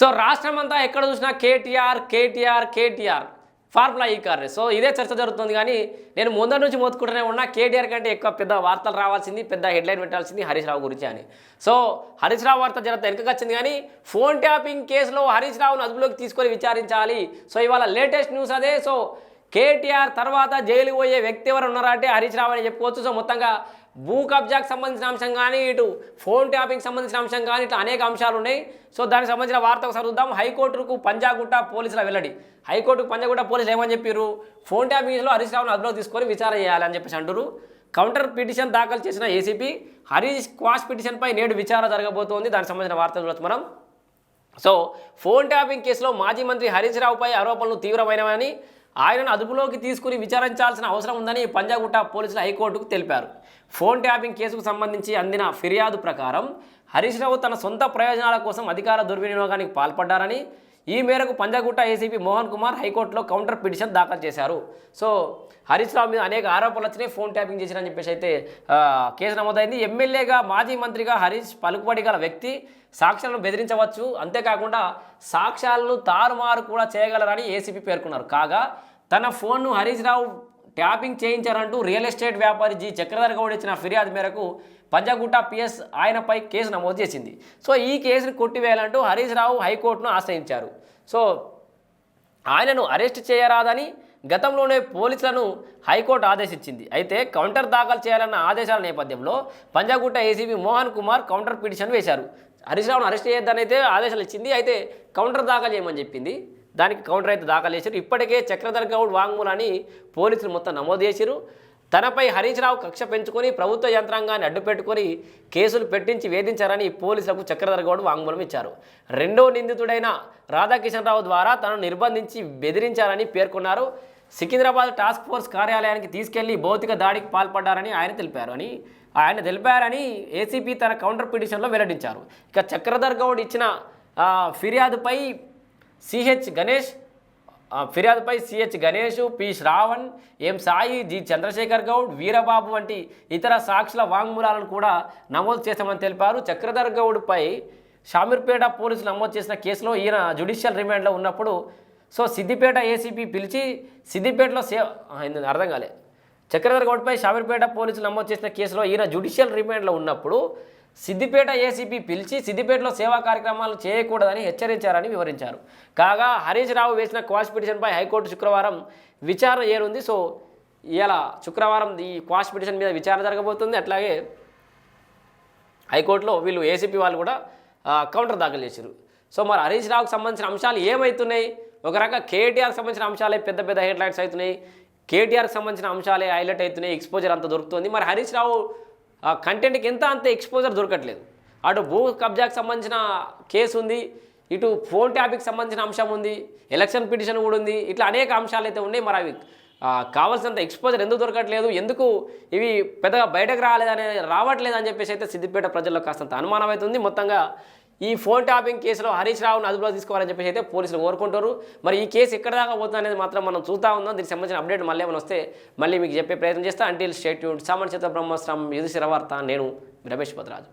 So రాష్ట్రం అంతా ఎక్కడ చూసినా KTR KTR KTR. Formula E car so ఇదే చర్చ జరుగుతుంది కానీ నేను ముందర నుంచి మోతుకుంటూనే ఉన్నా కేటీఆర్ కంటే ఎక్కువ పెద్ద వార్తలు రావాల్సింది పెద్ద హెడ్లైన్ పెట్టాల్సింది హరీష్ రావు గురించి అని. సో హరీష్ రావు వార్త జర వెనకకి వచ్చింది కానీ ఫోన్ ట్యాపింగ్ కేసులో హరీష్ రావును అదుపులోకి తీసుకొని విచారించాలి. సో ఇవాళ లేటెస్ట్ న్యూస్ అదే. సో కేటీఆర్ తర్వాత జైలు పోయే వ్యక్తి ఎవరు ఉన్నారంటే హరీష్ రావు అని చెప్పుకోవచ్చు. సో మొత్తంగా భూ కబ్జాకు సంబంధించిన అంశం కానీ ఇటు ఫోన్ ట్యాపింగ్ సంబంధించిన అంశం కానీ ఇట్లా అనేక అంశాలు ఉన్నాయి. సో దానికి సంబంధించిన వార్త ఒకసారి చూద్దాం. హైకోర్టుకు పంజాగుట్ట పోలీసుల వెల్లడి. హైకోర్టుకు పంజాగుట్ట పోలీసులు ఏమని చెప్పారు ఫోన్ ట్యాపింగ్లో హరీష్ రావును అదుపులోకి తీసుకొని విచారణ చేయాలని చెప్పేసి అంటారు కౌంటర్ పిటిషన్ దాఖలు చేసిన ఏసీపీ హరీష్ క్వాష్ పిటిషన్పై నేడు విచారణ జరగబోతోంది. దానికి సంబంధించిన వార్త చూడొచ్చు మనం. సో ఫోన్ ట్యాపింగ్ కేసులో మాజీ మంత్రి హరీష్ రావుపై ఆరోపణలు తీవ్రమైనవని ఆయనను అదుపులోకి తీసుకుని విచారించాల్సిన అవసరం ఉందని పంజాగుట్ట పోలీసులు హైకోర్టుకు తెలిపారు. ఫోన్ ట్యాపింగ్ కేసుకు సంబంధించి అందిన ఫిర్యాదు ప్రకారం హరీష్ రావు తన సొంత ప్రయోజనాల కోసం అధికార దుర్వినియోగానికి పాల్పడ్డారని ఈ మేరకు పంజాగుట్ట ఏసీపీ మోహన్ కుమార్ హైకోర్టులో కౌంటర్ పిటిషన్ దాఖలు చేశారు. సో హరీష్ రావు మీద అనేక ఆరోపణలు వచ్చినాయి ఫోన్ ట్యాపింగ్ చేశారని చెప్పేసి అయితే కేసు నమోదైంది. ఎమ్మెల్యేగా మాజీ మంత్రిగా హరీష్ పలుకుబడి గల వ్యక్తి సాక్ష్యాలను బెదిరించవచ్చు. అంతేకాకుండా సాక్ష్యాలను తారుమారు కూడా చేయగలరని ఏసీపీ పేర్కొన్నారు. కాగా తన ఫోన్ను హరీష్ రావు ట్యాపింగ్ చేయించారంటూ రియల్ ఎస్టేట్ వ్యాపారి జి. చక్రధర్ గౌడ్ ఇచ్చిన ఫిర్యాదు మేరకు పంజాగుట్ట పిఎస్ ఆయనపై కేసు నమోదు చేసింది. సో ఈ కేసును కొట్టివేయాలంటూ హరీష్ రావు హైకోర్టును ఆశ్రయించారు. సో ఆయనను అరెస్ట్ చేయరాదని గతంలోనే పోలీసులను హైకోర్టు ఆదేశించింది. అయితే కౌంటర్ దాఖలు చేయాలన్న ఆదేశాల నేపథ్యంలో Panjagutta ACB Mohan Kumar counter petition వేశారు. హరీష్ రావును అరెస్ట్ చేయొద్దని అయితే ఆదేశాలు ఇచ్చింది. అయితే కౌంటర్ దాఖలు చేయమని చెప్పింది. దానికి కౌంటర్ అయితే దాఖలు చేశారు ఇప్పటికే చక్రధర్ గౌడ్ వాంగ్మూలాన్ని పోలీసులు మొత్తం నమోదు చేశారు. తనపై హరీష్ రావు కక్ష పెంచుకొని ప్రభుత్వ యంత్రాంగాన్ని అడ్డుపెట్టుకొని కేసులు పెట్టించి వేధించారని పోలీసులకు చక్రధర్ గౌడ్ వాంగ్మూలం ఇచ్చారు. రెండో నిందితుడైన రాధాకిషన్ రావు ద్వారా తనను నిర్బంధించి బెదిరించారని పేర్కొన్నారు. సికింద్రాబాద్ టాస్క్ ఫోర్స్ కార్యాలయానికి తీసుకెళ్ళి భౌతిక దాడికి పాల్పడ్డారని ఆయన తెలిపారు. అని ఆయన తెలిపారని ఏసీపీ తన కౌంటర్ పిటిషన్లో వెల్లడించారు. ఇక చక్రధర్ గౌడ్ ఇచ్చిన ఫిర్యాదుపై CH Ganesh ఫిర్యాదుపై CH Ganesh P Shravan M Sai G Chandrashekar Goud Veerababu వంటి ఇతర సాక్షుల వాంగ్మూలాలను కూడా నమోదు చేశామని తెలిపారు. చక్రధర్ గౌడ్పై షామీర్పేట పోలీసులు నమోదు చేసిన కేసులో ఈయన జ్యుడిషియల్ రిమాండ్లో ఉన్నప్పుడు సో సిద్దిపేట ఏసీపీ పిలిచి సిద్దిపేటలో సేవ అర్థం కాలే. చక్రధర్ గౌడ్పై షామీర్పేట పోలీసులు నమోదు చేసిన కేసులో ఈయన జ్యుడిషియల్ రిమాండ్లో ఉన్నప్పుడు సిద్దిపేట ఏసీపీ పిలిచి సిద్దిపేటలో సేవా కార్యక్రమాలు చేయకూడదని హెచ్చరించారని వివరించారు. కాగా హరీష్ రావు వేసిన క్వాష్ పిటిషన్పై హైకోర్టు శుక్రవారం విచారణ ఏరుంది. సో ఇలా శుక్రవారం ఈ క్వాష్ పిటిషన్ మీద విచారణ జరగబోతుంది. అట్లాగే హైకోర్టులో వీళ్ళు ఏసీపీ వాళ్ళు కూడా కౌంటర్ దాఖలు చేశారు సో మరి హరీష్ రావుకు సంబంధించిన అంశాలు ఏమవుతున్నాయి ఒక రకంగా కేటీఆర్కి సంబంధించిన అంశాలే పెద్ద పెద్ద హెడ్లైన్స్ అవుతున్నాయి. కేటీఆర్కి సంబంధించిన అంశాలే హైలైట్ అవుతున్నాయి. ఎక్స్పోజర్ అంత దొరుకుతుంది. మరి హరీష్ రావు ఆ కంటెంట్కి ఎంత అంత ఎక్స్పోజర్ దొరకట్లేదు. అటు భూ కబ్జాకి సంబంధించిన కేసు ఉంది ఇటు ఫోన్ ట్యాపింగ్కి సంబంధించిన అంశం ఉంది ఎలక్షన్ పిటిషన్ కూడా ఉంది ఇట్లా అనేక అంశాలు అయితే ఉన్నాయి. మరి అవి కావాల్సినంత ఎక్స్పోజర్ ఎందుకు దొరకట్లేదు ఎందుకు ఇవి పెద్దగా బయటకు రాలేదనే రావట్లేదు అని చెప్పేసి అయితే సిద్దిపేట ప్రజల్లో కాస్తంత అనుమానం అవుతుంది మొత్తంగా ఈ ఫోన్ ట్యాపింగ్ కేసులో హరీష్ రావును అదుపులో తీసుకోవాలని చెప్పేసి అయితే పోలీసులు కోరుకుంటారు మరి ఈ కేసు ఎక్కడ దాకా పోతుంది అనేది మాత్రం మనం చూస్తూ ఉందాం దీనికి సంబంధించిన అప్డేట్ మళ్ళీ ఏమైనా వస్తే మళ్ళీ మీకు చెప్పే ప్రయత్నం చేస్తా. అంటిల్ స్టేట్యూడ్ సామాన్య చిత్ర బ్రహ్మాస్త్రం యుధిశిర వార్త నేను రమేష్ భద్రాజు.